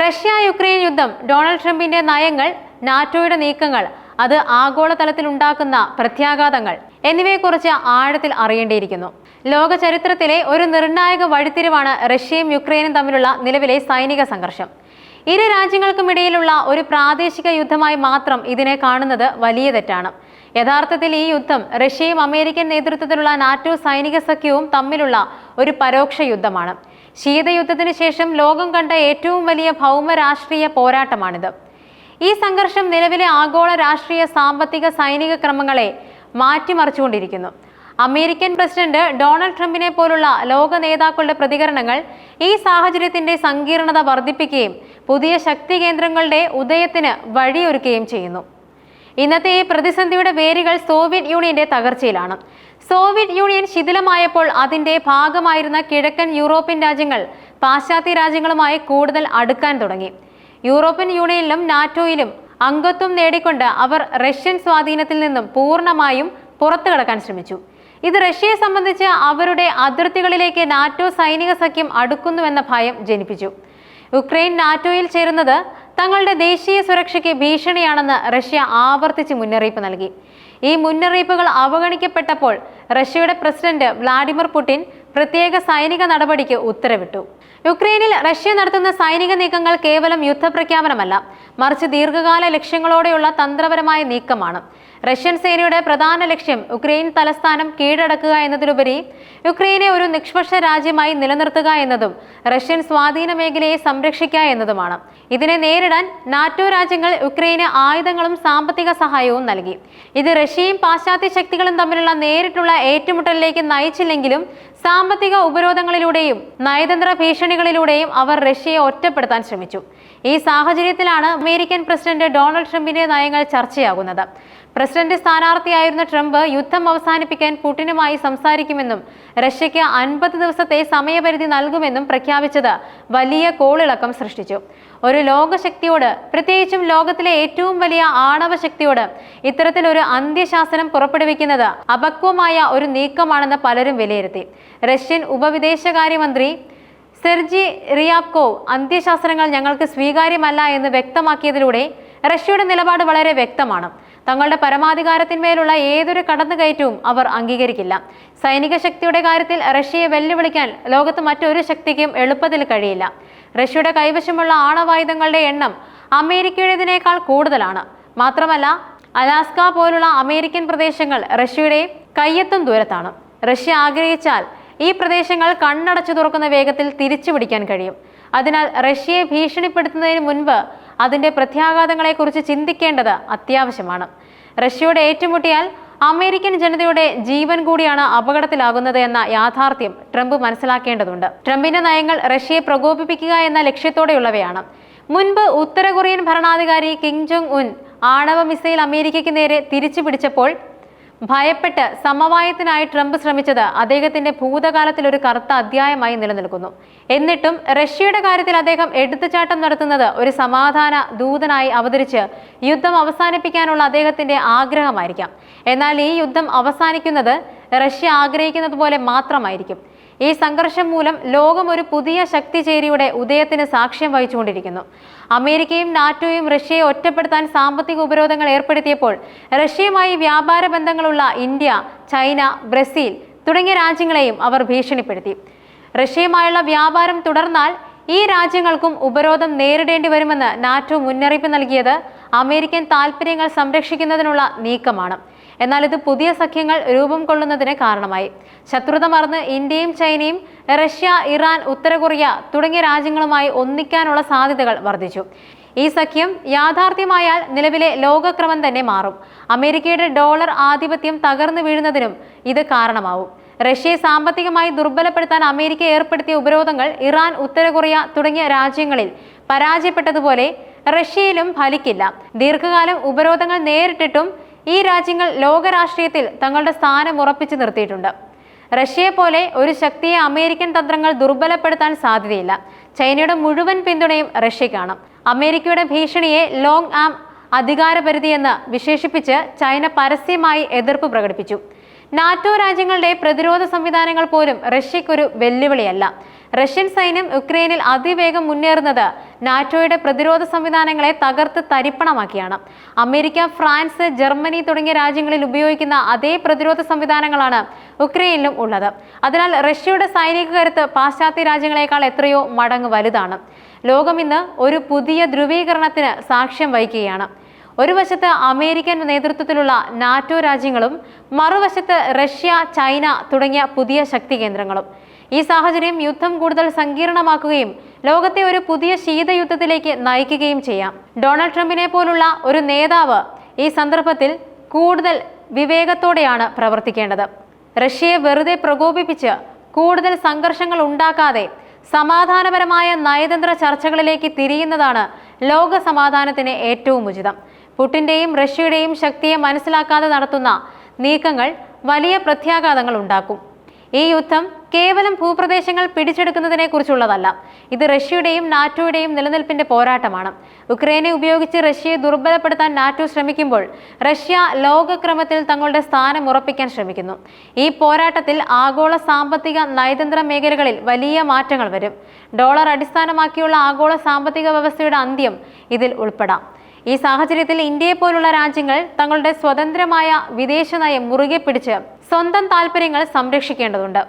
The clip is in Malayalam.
റഷ്യ യുക്രൈൻ യുദ്ധം ഡൊണാൾഡ് ട്രംപിന്റെ നയങ്ങൾ നാറ്റോയുടെ നീക്കങ്ങൾ അത് ആഗോളതലത്തിൽ ഉണ്ടാക്കുന്ന പ്രത്യാഘാതങ്ങൾ എന്നിവയെക്കുറിച്ച് ആഴത്തിൽ അറിയേണ്ടിയിരിക്കുന്നു. ലോക ചരിത്രത്തിലെ ഒരു നിർണായക വഴിത്തിരിവാണ് റഷ്യയും യുക്രൈനും തമ്മിലുള്ള നിലവിലെ സൈനിക സംഘർഷം. ഇരു രാജ്യങ്ങൾക്കുമിടയിലുള്ള ഒരു പ്രാദേശിക യുദ്ധമായി മാത്രം ഇതിനെ കാണുന്നത് വലിയ തെറ്റാണ്. യഥാർത്ഥത്തിൽ ഈ യുദ്ധം റഷ്യയും അമേരിക്കൻ നേതൃത്വത്തിലുള്ള നാറ്റോ സൈനിക സഖ്യവും തമ്മിലുള്ള ഒരു പരോക്ഷ യുദ്ധമാണ്. ശീതയുദ്ധത്തിന് ശേഷം ലോകം കണ്ട ഏറ്റവും വലിയ ഭൗമ രാഷ്ട്രീയ പോരാട്ടമാണിത്. ഈ സംഘർഷം നിലവിലെ ആഗോള രാഷ്ട്രീയ സാമ്പത്തിക സൈനിക ക്രമങ്ങളെ മാറ്റിമറിച്ചുകൊണ്ടിരിക്കുന്നു. അമേരിക്കൻ പ്രസിഡന്റ് ഡൊണാൾഡ് ട്രംപിനെ പോലുള്ള ലോക നേതാക്കളുടെ പ്രതികരണങ്ങൾ ഈ സാഹചര്യത്തിന്റെ സങ്കീർണത വർദ്ധിപ്പിക്കുകയും പുതിയ ശക്തി കേന്ദ്രങ്ങളുടെ ഉദയത്തിന് വഴിയൊരുക്കുകയും ചെയ്യുന്നു. ഇന്നത്തെ ഈ പ്രതിസന്ധിയുടെ വേരുകൾ സോവിയറ്റ് യൂണിയന്റെ തകർച്ചയിലാണ്. സോവിയറ്റ് യൂണിയൻ ശിഥിലമായപ്പോൾ അതിന്റെ ഭാഗമായിരുന്ന കിഴക്കൻ യൂറോപ്യൻ രാജ്യങ്ങൾ പാശ്ചാത്യ രാജ്യങ്ങളുമായി കൂടുതൽ അടുക്കാൻ തുടങ്ങി. യൂറോപ്യൻ യൂണിയനിലും നാറ്റോയിലും അംഗത്വം നേടിക്കൊണ്ട് അവർ റഷ്യൻ സ്വാധീനത്തിൽ നിന്നും പൂർണമായും പുറത്തു കടക്കാൻ ശ്രമിച്ചു. ഇത് റഷ്യയെ സംബന്ധിച്ച് അവരുടെ അതിർത്തികളിലേക്ക് നാറ്റോ സൈനിക സഖ്യം അടുക്കുന്നുവെന്ന ഭയം ജനിപ്പിച്ചു. യുക്രൈൻ നാറ്റോയിൽ ചേരുന്നത് തങ്ങളുടെ ദേശീയ സുരക്ഷയ്ക്ക് ഭീഷണിയാണെന്ന് റഷ്യ ആവർത്തിച്ച് മുന്നറിയിപ്പ് നൽകി. ഈ മുന്നറിയിപ്പുകൾ അവഗണിക്കപ്പെട്ടപ്പോൾ റഷ്യയുടെ പ്രസിഡന്റ് വ്ളാഡിമിർ പുടിൻ പ്രത്യേക സൈനിക നടപടിക്ക് ഉത്തരവിട്ടു. യുക്രൈനിൽ റഷ്യ നടത്തുന്ന സൈനിക നീക്കങ്ങൾ കേവലം യുദ്ധപ്രഖ്യാപനമല്ല മറിച്ച് ദീർഘകാല ലക്ഷ്യങ്ങളോടെയുള്ള തന്ത്രപരമായ നീക്കമാണ്. റഷ്യൻ സേനയുടെ പ്രധാന ലക്ഷ്യം ഉക്രൈൻ തലസ്ഥാനം കീഴടക്കുക എന്നതിലുപരി യുക്രൈനെ ഒരു നിഷ്പക്ഷ രാജ്യമായി നിലനിർത്തുക എന്നതും റഷ്യൻ സ്വാധീന മേഖലയെ സംരക്ഷിക്കുക എന്നതുമാണ്. ഇതിനെ നേരിടാൻ നാറ്റോ രാജ്യങ്ങൾ യുക്രൈന് ആയുധങ്ങളും സാമ്പത്തിക സഹായവും നൽകി. ഇത് റഷ്യയും പാശ്ചാത്യ ശക്തികളും തമ്മിലുള്ള നേരിട്ടുള്ള ഏറ്റുമുട്ടലിലേക്ക് നയിച്ചില്ലെങ്കിലും സാമ്പത്തിക ഉപരോധങ്ങളിലൂടെയും നയതന്ത്ര ഭീഷണികളിലൂടെയും അവർ റഷ്യയെ ഒറ്റപ്പെടുത്താൻ ശ്രമിച്ചു. ഈ സാഹചര്യത്തിലാണ് അമേരിക്കൻ പ്രസിഡന്റ് ഡൊണാൾഡ് ട്രംപിന്റെ നയങ്ങൾ ചർച്ചയാകുന്നത്. പ്രസിഡന്റ് സ്ഥാനാർത്ഥിയായിരുന്ന ട്രംപ് യുദ്ധം അവസാനിപ്പിക്കാൻ പുടിനുമായി സംസാരിക്കുമെന്നും റഷ്യയ്ക്ക് അൻപത് ദിവസത്തെ സമയപരിധി നൽകുമെന്നും പ്രഖ്യാപിച്ചത് വലിയ കോളിളക്കം സൃഷ്ടിച്ചു. ഒരു ലോകശക്തിയോട് പ്രത്യേകിച്ചും ലോകത്തിലെ ഏറ്റവും വലിയ ആണവ ശക്തിയോട് ഇത്തരത്തിലൊരു അന്ത്യശാസനം പുറപ്പെടുവിക്കുന്നത് അപക്വമായ ഒരു നീക്കമാണെന്ന് പലരും വിലയിരുത്തി. റഷ്യൻ ഉപവിദേശകാര്യമന്ത്രി സെർജി റിയാബ്കോവ് അന്ത്യശാസ്ത്രങ്ങൾ ഞങ്ങൾക്ക് സ്വീകാര്യമല്ല എന്ന് വ്യക്തമാക്കിയതിലൂടെ റഷ്യയുടെ നിലപാട് വളരെ വ്യക്തമാണ്. തങ്ങളുടെ പരമാധികാരത്തിന്മേലുള്ള ഏതൊരു കടന്നുകയറ്റവും അവർ അംഗീകരിക്കില്ല. സൈനിക ശക്തിയുടെ കാര്യത്തിൽ റഷ്യയെ വെല്ലുവിളിക്കാൻ ലോകത്ത് മറ്റൊരു ശക്തിക്കും എളുപ്പത്തിൽ കഴിയില്ല. റഷ്യയുടെ കൈവശമുള്ള ആണവായുധങ്ങളുടെ എണ്ണം അമേരിക്കയുടേതിനേക്കാൾ കൂടുതലാണ്. മാത്രമല്ല അലാസ്ക പോലുള്ള അമേരിക്കൻ പ്രദേശങ്ങൾ റഷ്യയുടെ കയ്യെത്തും ദൂരത്താണ്. റഷ്യ ആഗ്രഹിച്ചാൽ ഈ പ്രദേശങ്ങൾ കണ്ണടച്ചു തുറക്കുന്ന വേഗത്തിൽ തിരിച്ചു പിടിക്കാൻ കഴിയും. അതിനാൽ റഷ്യയെ ഭീഷണിപ്പെടുത്തുന്നതിന് മുൻപ് അതിന്റെ പ്രത്യാഘാതങ്ങളെക്കുറിച്ച് ചിന്തിക്കേണ്ടത് അത്യാവശ്യമാണ്. റഷ്യയോട് ഏറ്റുമുട്ടിയാൽ അമേരിക്കൻ ജനതയുടെ ജീവൻ കൂടിയാണ് അപകടത്തിലാകുന്നത് എന്ന യാഥാർത്ഥ്യം ട്രംപ് മനസ്സിലാക്കേണ്ടതുണ്ട്. ട്രംപിന്റെ നയങ്ങൾ റഷ്യയെ പ്രകോപിപ്പിക്കുക എന്ന ലക്ഷ്യത്തോടെയുള്ളവയാണ്. മുൻപ് ഉത്തര കൊറിയൻ ഭരണാധികാരി കിം ജോങ് ഉൻ ആണവ മിസൈൽ അമേരിക്കയ്ക്ക് നേരെ തിരിച്ചു പിടിച്ചപ്പോൾ ഭയപ്പെട്ട് സമവായത്തിനായി ട്രംപ് ശ്രമിച്ചത് അദ്ദേഹത്തിന്റെ ഭൂതകാലത്തിൽ ഒരു കറുത്ത അധ്യായമായി നിലനിൽക്കുന്നു. എന്നിട്ടും റഷ്യയുടെ കാര്യത്തിൽ അദ്ദേഹം എടുത്തുചാട്ടം നടത്തുന്നത് ഒരു സമാധാന ദൂതനായി അവതരിച്ച് യുദ്ധം അവസാനിപ്പിക്കാനുള്ള അദ്ദേഹത്തിന്റെ ആഗ്രഹമായിരിക്കാം. എന്നാൽ ഈ യുദ്ധം അവസാനിക്കുന്നത് റഷ്യ ആഗ്രഹിക്കുന്നത് പോലെ മാത്രമായിരിക്കും. ഈ സംഘർഷം മൂലം ലോകം ഒരു പുതിയ ശക്തിചേരിയുടെ ഉദയത്തിന് സാക്ഷ്യം വഹിച്ചുകൊണ്ടിരിക്കുന്നു. അമേരിക്കയും നാറ്റോയും റഷ്യയെ ഒറ്റപ്പെടുത്താൻ സാമ്പത്തിക ഉപരോധങ്ങൾ ഏർപ്പെടുത്തിയപ്പോൾ റഷ്യയുമായി വ്യാപാര ബന്ധങ്ങളുള്ള ഇന്ത്യ ചൈന ബ്രസീൽ തുടങ്ങിയ രാജ്യങ്ങളെയും അവർ ഭീഷണിപ്പെടുത്തി. റഷ്യയുമായുള്ള വ്യാപാരം തുടർന്നാൽ ഈ രാജ്യങ്ങൾക്കും ഉപരോധം നേരിടേണ്ടി വരുമെന്ന് നാറ്റോ മുന്നറിയിപ്പ് നൽകിയത് അമേരിക്കൻ താൽപ്പര്യങ്ങൾ സംരക്ഷിക്കുന്നതിനുള്ള നീക്കമാണ്. എന്നാൽ ഇത് പുതിയ സഖ്യങ്ങൾ രൂപം കൊള്ളുന്നതിന് കാരണമായി. ശത്രുത മറന്ന് ഇന്ത്യയും ചൈനയും റഷ്യ ഇറാൻ ഉത്തര കൊറിയ തുടങ്ങിയ രാജ്യങ്ങളുമായി ഒന്നിക്കാനുള്ള സാധ്യതകൾ വർദ്ധിച്ചു. ഈ സഖ്യം യാഥാർത്ഥ്യമായാൽ നിലവിലെ ലോകക്രമം തന്നെ മാറും. അമേരിക്കയുടെ ഡോളർ ആധിപത്യം തകർന്നു വീഴുന്നതിനും ഇത് കാരണമാവും. റഷ്യയെ സാമ്പത്തികമായി ദുർബലപ്പെടുത്താൻ അമേരിക്ക ഏർപ്പെടുത്തിയ ഉപരോധങ്ങൾ ഇറാൻ ഉത്തര കൊറിയ തുടങ്ങിയ രാജ്യങ്ങളിൽ പരാജയപ്പെട്ടതുപോലെ റഷ്യയിലും ഫലിക്കില്ല. ദീർഘകാലം ഉപരോധങ്ങൾ നേരിട്ടിട്ടും ഈ രാജ്യങ്ങൾ ലോകരാഷ്ട്രീയത്തിൽ തങ്ങളുടെ സ്ഥാനം ഉറപ്പിച്ചു നിർത്തിയിട്ടുണ്ട്. റഷ്യയെ പോലെ ഒരു ശക്തിയെ അമേരിക്കൻ തന്ത്രങ്ങൾ ദുർബലപ്പെടുത്താൻ സാധ്യതയില്ല. ചൈനയുടെ മുഴുവൻ പിന്തുണയും റഷ്യക്കാണ് അമേരിക്കയുടെ ഭീഷണിയെ ലോങ് ആം അധികാരപരിധി എന്ന് വിശേഷിപ്പിച്ച് ചൈന പരസ്യമായി എതിർപ്പ് പ്രകടിപ്പിച്ചു. നാറ്റോ രാജ്യങ്ങളുടെ പ്രതിരോധ സംവിധാനങ്ങൾ പോലും റഷ്യക്കൊരു വെല്ലുവിളിയല്ല. റഷ്യൻ സൈന്യം യുക്രൈനിൽ അതിവേഗം മുന്നേറുന്നത് നാറ്റോയുടെ പ്രതിരോധ സംവിധാനങ്ങളെ തകർത്ത് തരിപ്പണമാക്കിയാണ്. അമേരിക്ക ഫ്രാൻസ് ജർമ്മനി തുടങ്ങിയ രാജ്യങ്ങളിൽ ഉപയോഗിക്കുന്ന അതേ പ്രതിരോധ സംവിധാനങ്ങളാണ് ഉക്രൈനിലും ഉള്ളത്. അതിനാൽ റഷ്യയുടെ സൈനിക കരുത്ത് പാശ്ചാത്യ രാജ്യങ്ങളെക്കാൾ എത്രയോ മടങ്ങ് വലുതാണ്. ലോകം ഇന്ന് ഒരു പുതിയ ധ്രുവീകരണത്തിന് സാക്ഷ്യം വഹിക്കുകയാണ്. ഒരു വശത്ത് അമേരിക്കൻ നേതൃത്വത്തിലുള്ള നാറ്റോ രാജ്യങ്ങളും മറുവശത്ത് റഷ്യ ചൈന തുടങ്ങിയ പുതിയ ശക്തി കേന്ദ്രങ്ങളും. ഈ സാഹചര്യം യുദ്ധം കൂടുതൽ സങ്കീർണമാക്കുകയും ലോകത്തെ ഒരു പുതിയ ശീതയുദ്ധത്തിലേക്ക് നയിക്കുകയും ചെയ്യാം. ഡൊണാൾഡ് ട്രംപിനെ പോലുള്ള ഒരു നേതാവ് ഈ സന്ദർഭത്തിൽ കൂടുതൽ വിവേകത്തോടെയാണ് പ്രവർത്തിക്കേണ്ടത്. റഷ്യയെ വെറുതെ പ്രകോപിപ്പിച്ച് കൂടുതൽ സംഘർഷങ്ങൾ ഉണ്ടാക്കാതെ സമാധാനപരമായ നയതന്ത്ര ചർച്ചകളിലേക്ക് തിരിയുന്നതാണ് ലോക സമാധാനത്തിന് ഏറ്റവും ഉചിതം. പുട്ടിന്റെയും റഷ്യയുടെയും ശക്തിയെ മനസ്സിലാക്കാതെ നടത്തുന്ന നീക്കങ്ങൾ വലിയ പ്രത്യാഘാതങ്ങൾ ഉണ്ടാക്കും. ഈ യുദ്ധം കേവലം ഭൂപ്രദേശങ്ങൾ പിടിച്ചെടുക്കുന്നതിനെ കുറിച്ചുള്ളതല്ല ഇത് റഷ്യയുടെയും നാറ്റോയുടെയും നിലനിൽപ്പിന്റെ പോരാട്ടമാണ്. ഉക്രൈനെ ഉപയോഗിച്ച് റഷ്യയെ ദുർബലപ്പെടുത്താൻ നാറ്റോ ശ്രമിക്കുമ്പോൾ റഷ്യ ലോകക്രമത്തിൽ തങ്ങളുടെ സ്ഥാനം ഉറപ്പിക്കാൻ ശ്രമിക്കുന്നു. ഈ പോരാട്ടത്തിൽ ആഗോള സാമ്പത്തിക നയതന്ത്ര മേഖലകളിൽ വലിയ മാറ്റങ്ങൾ വരും. ഡോളർ അടിസ്ഥാനമാക്കിയുള്ള ആഗോള സാമ്പത്തിക വ്യവസ്ഥയുടെ അന്ത്യം ഇതിൽ ഉൾപ്പെടാം. ഈ സാഹചര്യത്തിൽ ഇന്ത്യയെ പോലുള്ള രാജ്യങ്ങൾ തങ്ങളുടെ സ്വതന്ത്രമായ വിദേശ നയം മുറുകെ പിടിച്ച് സ്വന്തം താല്പര്യങ്ങൾ സംരക്ഷിക്കേണ്ടതുണ്ട്.